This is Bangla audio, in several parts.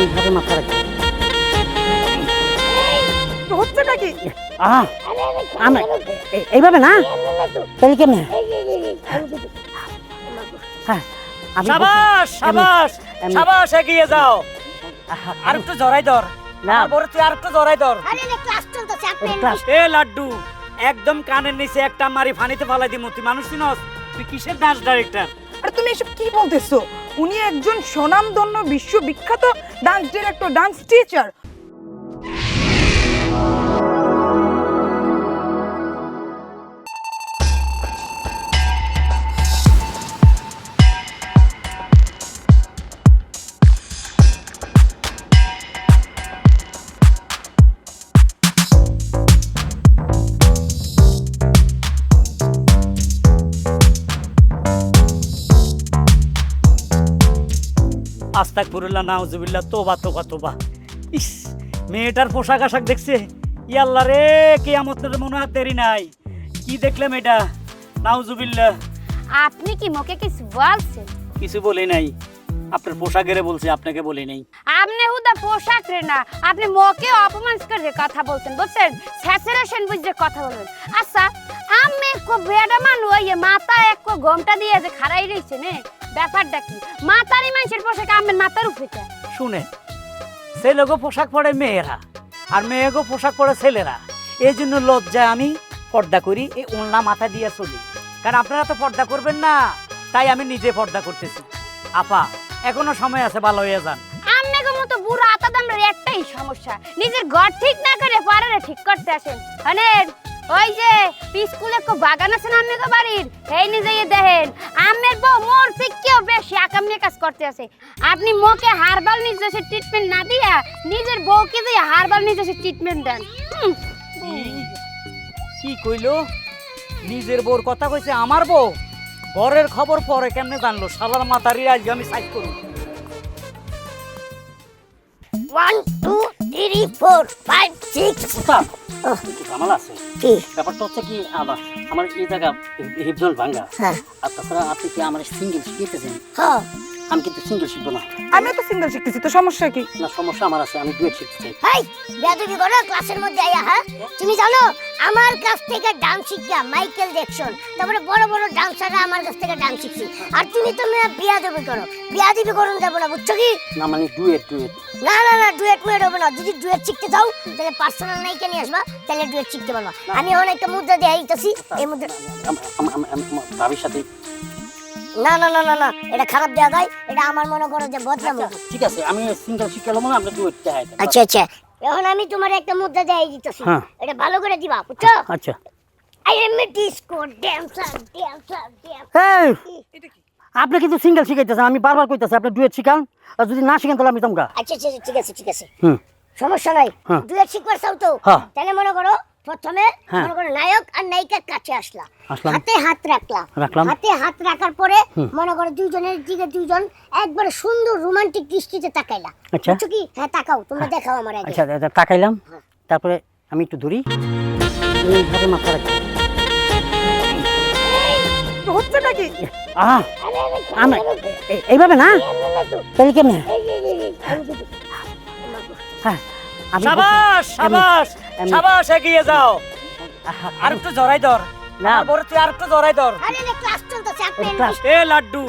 এইভাবে মাথা রাখি হচ্ছেটা কি? আহ এইভাবে না? তাহলে কেমনে? হ্যাঁ সাবাস সাবাস সাবাস এগিয়ে যাও। আর একটু জড়াই ধর। না। বড় তুই আর একটু জড়াই ধর। আরে রে ক্লাস চলতেছে আপনি এটা class। এ লাড্ডু একদম কানের নিচে একটা মারি ফানিতে ফালাই দিমু। তুই মানুষ চিনস তুই কিসের ডান্স ডাইরেক্টর আরে তুমি এসব কি বলতেছো? উনি একজন স্বনামধন্য বিশ্ববিখ্যাত ডান্স ডিরেক্টর ডান্স টিচার। আস্তাক ফুরুল্লাহ নাউজুবিল্লাহ তোবা তোবা তোবা। ইস মেয়েটার পোশাক আশাক দেখছে? ইয়াল্লা রে কেয়ামতের মনে হয় দেরি নাই। কি দেখলাম এটা নাউজুবিল্লাহ। আপনি কি মোকে কিছু বলছেন? কিছু বলি নাই। আপনার পোশাকের বলছি আপনাকে বলি নাই। আপনি হুদা পোশাক রে না আপনি মোকে অপমান করে কথা বলছেন বুঝছেন? স্যাচুরেশন বুঝে কথা বলবেন। আচ্ছা আমি কো বেডা মানু ওই মাথা এক কো গমটা দিয়ে যে খাড়াই রইছে নে। ব্যাপারটা কি? মাতারি মানুষের পোশাক আমের মাথার উপরে? শুনে ছেলেগো পোশাক পরে মেয়েরা আর মেয়েগো পোশাক পরে ছেলেরা। এই জন্য লজ্জায় আমি পর্দা করি এই ওড়না মাথা দিয়ে চলি। কারণ আপনারা তো পর্দা করবেন না তাই আমি নিজে পর্দা করতেছি। আপা এখনও সময় আছে ভালো হয়ে যান। আপনাকে মতো বুড়ো আতা একটাই সমস্যা। নিজের ঘর ঠিক না করে পারে ঠিক করতে আসেন। আনেন ওই যে স্কুলে কো বাগান আছে না আপনাকে বাড়ির? এই নিজে দেখেন আমের বউ মোর থেকেও বেশি আকামনি কাজ করতে আছে। আপনি মোকে হারবাল নিজস্ব ট্রিটমেন্ট না দিয়া নিজের বউকে দিয়ে হারবাল নিজস্ব ট্রিটমেন্ট দেন। হুম, কি- কি কইলো? নিজের বউর কথা কইছে আমার বউ? ঘরের খবর পরে কেমনে জানলো? শালার মাতারি আজকে আমি সাইড করব one two three four five six একটু আছে। কি? ব্যাপারটা হচ্ছে কি আবার আমার এই জায়গা হিপজল ভাঙ্গা হ্যাঁ। আর তাছাড়া আপনি কি আমার সিঙ্গেল শিখিয়েছেন হ্যাঁ। আমি কিন্তু সিঙ্গেল শিখব না। আমিও তো সিঙ্গেল শিখতেছি তো সমস্যা কি? না সমস্যা আমার আছে আমি ডুয়েট শিখতে চাই। হাই বেয়াদবি করো ক্লাসের মধ্যে আইয়া হ্যাঁ? তুমি জানো আমার কাছ থেকে ডান্স শিখা মাইকেল জ্যাকসন। তারপরে বড় বড় ডান্সাররা আমার কাছ থেকে ডান্স শিখছি। আর তুমি তো মেয়ে বিয়াদবি করো। বিয়াদবি করুন যাব না বুঝছ কি? না মানে ডুয়েট ডুয়েট। না না না ডুয়েট মুয়েট হবে না। যদি ডুয়েট শিখতে চাও তাহলে পার্সোনাল নায়িকা নিয়ে আসবা তাহলে ডুয়েট শিখতে পারবা। আমি এখন একটা মুদ্রা দিয়ে আইতাছি এই মুদ্রা ভাবির সাথে না না না না না এটা খারাপ দেওয়া যায়। এটা আমার মনে করো যে বদনাম। ঠিক আছে আমি সিঙ্গেল শিখে এলাম না আমরা ডুয়েট দেখাই আচ্ছা আচ্ছা এখন আমি তোমার একটা মুদ্রা দেয় দিতেছি। হ্যাঁ। এটা ভালো করে দিবা বুঝছ? আচ্ছা। I am a disco dancer dancer এই! এটা কি? আপনি কিন্তু সিঙ্গেল শিখাইতেছেন আমি বারবার কইতাছি আপনি ডুয়েট শিখান আর যদি না শিখেন তাহলে আমি তোমরা আচ্ছা আচ্ছা ঠিক আছে ঠিক আছে। হুম। সমস্যা নাই। ডুয়েট দুয়েট শিখবার চাও তো? হ্যাঁ। তাহলে মনে করো প্রথমে হ্যাঁ। মনে করো নায়ক আর নায়িকার কাছে আসলা আসলাম। হাতে হাত রাখলা রাখলাম। হাতে হাত রাখার পরে মনে করো দুইজনের দিকে দুইজন একবারে সুন্দর রোমান্টিক দৃষ্টিতে তাকাইলা আচ্ছা। কি হ্যাঁ তাকাও তোমরা দেখাও আমার আগে আচ্ছা তাকাইলাম তারপরে আমি একটু ধরি এইভাবে মাথা রাখি হচ্ছেটা কি আহ আমি এইভাবে না তাহলে কেমনে হ্যাঁ সাবাস সাবাস সাবাস এগিয়ে যাও। আর একটু জড়াই ধর। না। বড় তুই আর একটু জড়াই ধর। আরে রে ক্লাস চলতেছে আপনি এটা class। এ লাড্ডু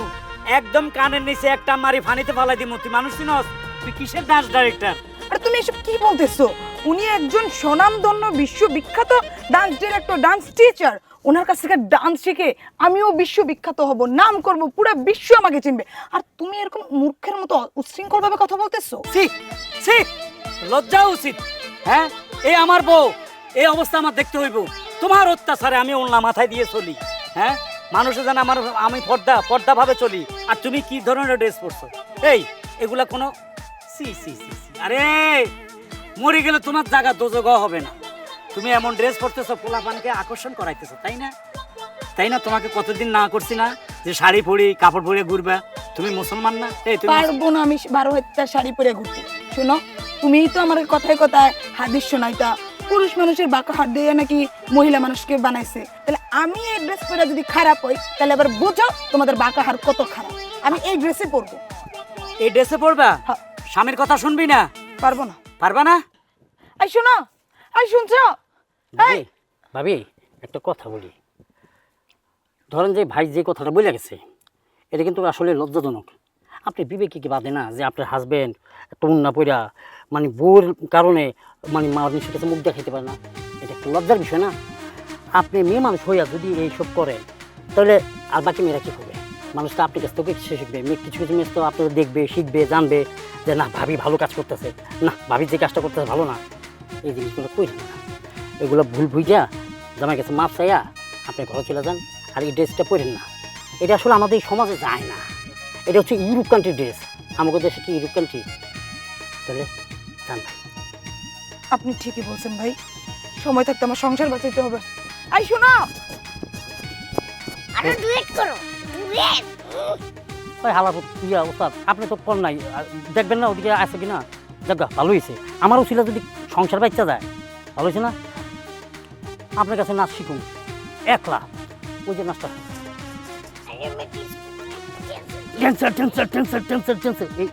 একদম কানের নিচে একটা মারি ফানিতে ফালাই দিমু। তুই মানুষ চিনস তুই কিসের ডান্স ডাইরেক্টর আরে তুমি এসব কি বলতেছো? উনি একজন স্বনামধন্য বিশ্ববিখ্যাত ডান্স ডিরেক্টর ডান্স টিচার ওনার কাছ থেকে ডান্স শিখে আমিও বিশ্ববিখ্যাত হব নাম করব পুরো বিশ্ব আমাকে চিনবে। আর তুমি এরকম মূর্খের মতো উচ্ছৃঙ্খল ভাবে কথা বলতেছো? ছি ছি লজ্জা উচিত। হ্যাঁ? এই আমার বউ এই অবস্থা আমার দেখতে হইব। তোমার অত্যাচারে আমি ওনলা মাথায় দিয়ে চলি হ্যাঁ? মানুষে জানে আমার, আমি পর্দা পর্দা ভাবে চলি। আর তুমি কি ধরনের ড্রেস পরছো? এই, এগুলা কোনো সি সি সি আরে, মরে গেলে তোমার জায়গা দোজগ হবে না। তুমি এমন ড্রেস পরতেছো, পোলাপানকে আকর্ষণ করাইতেছো, তাই না? তাই না? তোমাকে কতদিন না করছি না যে শাড়ি পরি, কাপড় পরে ঘুরবা? তুমি মুসলমান না? এই, তুমি পারব না আমি বারো হাজার শাড়ি পরে ঘুরতে। শোনো তুমিই তো আমার কথায় কথায় হাদিস শোনাইতা পুরুষ মানুষের বাঁকা হাত দিয়ে নাকি মহিলা মানুষকে বানাইছে। তাহলে আমি এই ড্রেস পরে যদি খারাপ হই তাহলে এবার বুঝো তোমাদের বাঁকা হার কত খারাপ। আমি এই ড্রেসে পরবো। এই ড্রেসে পড়বা হ্যাঁ। স্বামীর কথা শুনবি না? পারব না। পারবা না? এই শোনো এই শুনছো? ভাবি ভাবি একটা কথা বলি। ধরেন যে ভাই যে কথাটা বলে গেছে এটা কিন্তু আসলে লজ্জাজনক। আপনি বিবেকে কি বাদে না যে আপনার হাজবেন্ড তন্না পইরা মানে বউর কারণে মানে মানুষের কাছে মুখ দেখাইতে পারে না। এটা একটা লজ্জার বিষয় না? আপনি মেয়ে মানুষ হইয়া যদি এইসব করেন, তাহলে আর বাকি মেয়েরা কী করবে? মানুষ তো আপনার কাছ থেকে কিছু শিখবে। মেয়ে কিছু কিছু মেয়ে তো আপনার দেখবে, শিখবে, জানবে যে, না, ভাবি ভালো কাজ করতেছে। না, ভাবি যে কাজটা করতেছে ভালো না। এই জিনিসগুলো কইরেন না এগুলো ভুল ভুইজা জামাই কাছে মাপ চাইয়া আপনি ঘরে চলে যান আর এই ড্রেসটা পরেন না। এটা আসলে আমাদের সমাজে যায় না। এটা হচ্ছে ইউরোপ কান্ট্রির ড্রেস আমাদের দেশে কি ইউরোপ কান্ট্রি তাহলে ভাই। আপনি ঠিকই বলছেন ভাই। সময় থাকতে আমার সংসার বাঁচাইতে হবে। এই শোনো! আরে ডুয়েট করো ডুয়েট ওই হালা ইয়া ওস্তাদ আপনি তো কর নাই। আর দেখবেন না ওদিকে আছে কি না যাক ভালো হয়েছে আমারও ছিল যদি সংসার বাচ্চা যায় ভালো হয়েছে না? আপনার কাছে নাচ শিখুন। একলা। ওই যে নাচটা। টেন্সার টেন্সার টেন্সার টেন্সার টেন্সার এই